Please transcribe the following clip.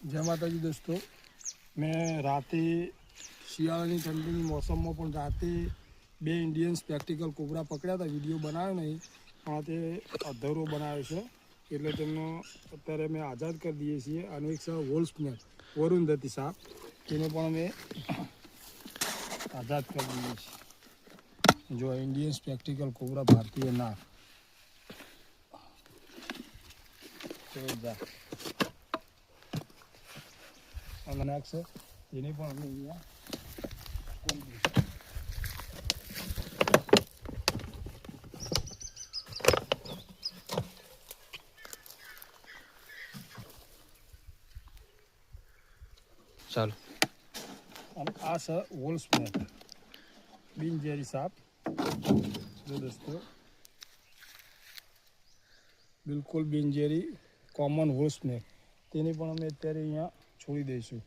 જય માતાજી દોસ્તો. મેં રાતે શિયાળાની ઠંડીની મોસમમાં પણ રાતે બે ઇન્ડિયન સ્પેક્ટિકલ કોબરા પકડ્યા હતા. વીડિયો બનાવ્યો નહીં, પણ તે અધરો બનાવ્યો છે. એટલે તેમનો અત્યારે અમે આઝાદ કરી દઈએ છીએ. અને એક છે વોલ્સમેન વરુંધતી સાપ તેને પણ અમે આઝાદ કરી દઈએ છીએ. જો ઇન્ડિયન સ્પેક્ટિકલ કોબરા ભારતીય ના. અને નાખશે એને પણ અમે અહીંયા ચાલો અને આ છે વોલ્સમેન બિનઝેરી સાપ જો દોસ્તો બિલકુલ બિનઝેરી કોમન વોલ્સમેન તેની પણ અમે અત્યારે અહીંયા છોડી દઈશું.